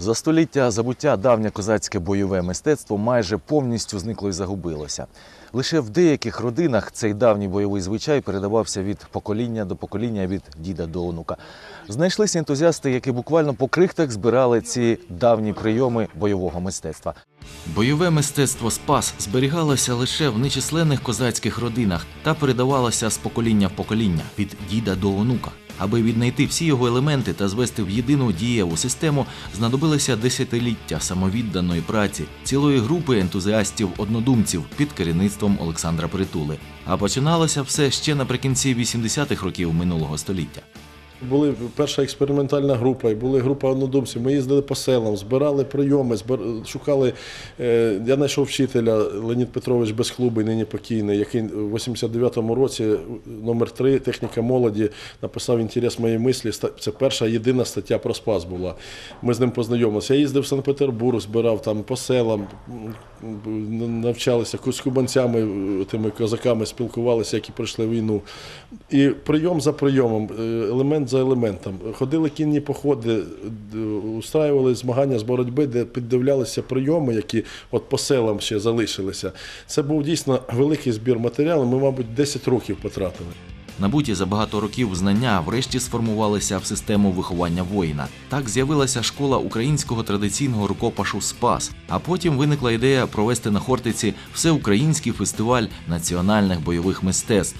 За століття забуття давнє козацьке бойове мистецтво майже повністю зникло і загубилося. Лише в деяких родинах цей давній бойовий звичай передавався від покоління до покоління, від діда до онука. Знайшлися ентузіасти, які буквально по крихтах збирали ці давні прийоми бойового мистецтва. Бойове мистецтво спас зберігалося лише в нечисленних козацьких родинах та передавалося з покоління в покоління від діда до онука. Аби віднайти всі його елементи та звести в єдину дієву систему, знадобилося десятиліття самовідданої праці цілої групи ентузіастів-однодумців під керівництвом Олександра Притули. А починалося все ще наприкінці 80-х років минулого століття. Були перша експериментальна група, і були група однодумців. Ми їздили по селам, збирали прийоми, шукали. Е, я знайшов вчителя Леонід Петрович Безхлубий, нині покійний, який в 89-му році номер 3 техніка молоді написав інтерес моєї мислі. Це перша єдина стаття про спас була. Ми з ним познайомилися. Я їздив в Санкт-Петербург, збирав там по селам, навчалися з кубанцями, е, тими козаками спілкувалися, які пройшли війну. І прийом за прийомом, е, за елементом. Ходили кінні походи, устраювали змагання з боротьби, де піддивлялися прийоми, які от по селам ще залишилися. Це був дійсно великий збір матеріалу. Ми, мабуть, 10 років потратили. Набуті за багато років знання врешті сформувалися в систему виховання воїна. Так з'явилася школа українського традиційного рукопашу Спас. А потім виникла ідея провести на Хортиці всеукраїнський фестиваль національних бойових мистецтв.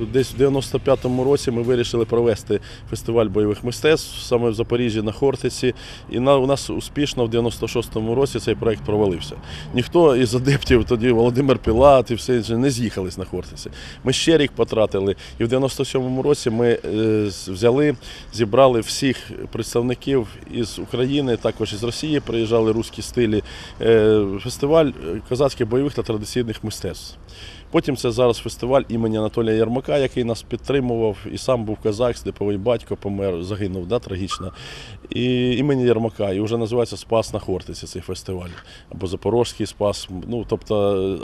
Десь в 95-му році ми вирішили провести фестиваль бойових мистецтв саме в Запоріжжі на Хортиці. І на, у нас успішно в 96-му році цей проект провалився. Ніхто із адептів, тоді Володимир Пілат і все інше, не з'їхались на Хортиці. Ми ще рік потратили. І в 97-му році ми е, взяли, зібрали всіх представників із України, також із Росії, приїжджали руські стилі. Е, фестиваль е, козацьких бойових та традиційних мистецтв. Потім це зараз фестиваль імені Анатолія Ярмака, який нас підтримував, і сам був козак, степовий батько помер, загинув да, трагічно. І імені Ярмака. І вже називається Спас на Хортиці цей фестиваль. Або Запорозький Спас. Ну, тобто,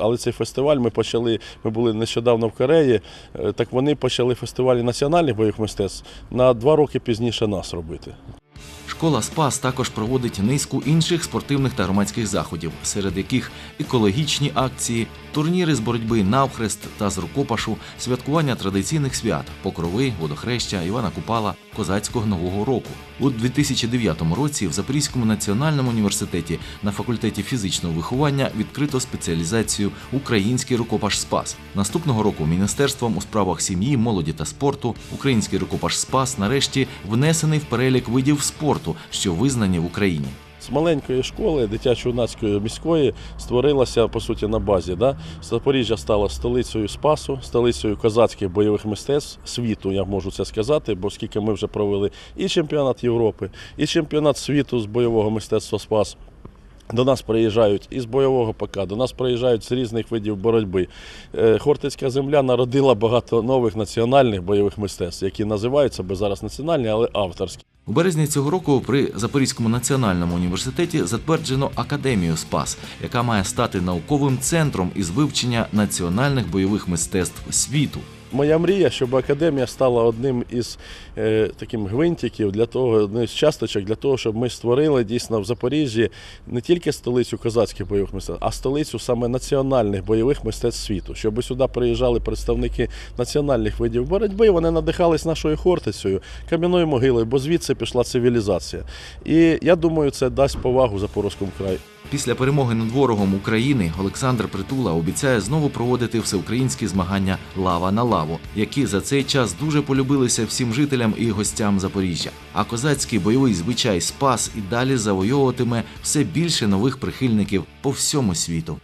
але цей фестиваль ми почали, ми були нещодавно в Кореї, е, так вони почали фестивалі національних бойових мистецтв на два роки пізніше нас робити. Школа Спас також проводить низку інших спортивних та громадських заходів, серед яких екологічні акції, турніри з боротьби навхрест та з рукопашу, святкування традиційних свят, покрови, водохреща, Івана Купала, козацького нового року. У 2009 році в Запорізькому національному університеті на факультеті фізичного виховання відкрито спеціалізацію Український рукопаш Спас. Наступного року Міністерством у справах сім'ї, молоді та спорту Український рукопаш Спас нарешті внесений в перелік видів спорту, що визнані в Україні. З маленької школи дитячо-юнацької міської створилася по суті на базі. Да? Запоріжжя стало столицею Спасу, столицею козацьких бойових мистецтв світу, я можу це сказати, бо скільки ми вже провели і чемпіонат Європи, і чемпіонат світу з бойового мистецтва Спас. До нас приїжджають із бойового ПК, до нас приїжджають з різних видів боротьби. Е, Хортицька земля народила багато нових національних бойових мистецтв, які називаються би зараз національні, але авторські. У березні цього року при Запорізькому національному університеті затверджено академію СПАС, яка має стати науковим центром із вивчення національних бойових мистецтв світу. Моя мрія, щоб академія стала одним із е, таким гвинтиків для того, одним з часточок для того, щоб ми створили дійсно в Запоріжжі не тільки столицю козацьких бойових мистецтв, а столицю саме національних бойових мистецтв світу. Щоб сюди приїжджали представники національних видів боротьби, вони надихались нашою хортицею, кам'яною могилою, бо звідси пішла цивілізація. І я думаю, це дасть повагу Запорозькому краю. Після перемоги над ворогом України Олександр Притула обіцяє знову проводити всеукраїнські змагання Лава на лаву, які за цей час дуже полюбилися всім жителям і гостям Запоріжжя. А козацький бойовий звичай Спас і далі завойовуватиме все більше нових прихильників по всьому світу.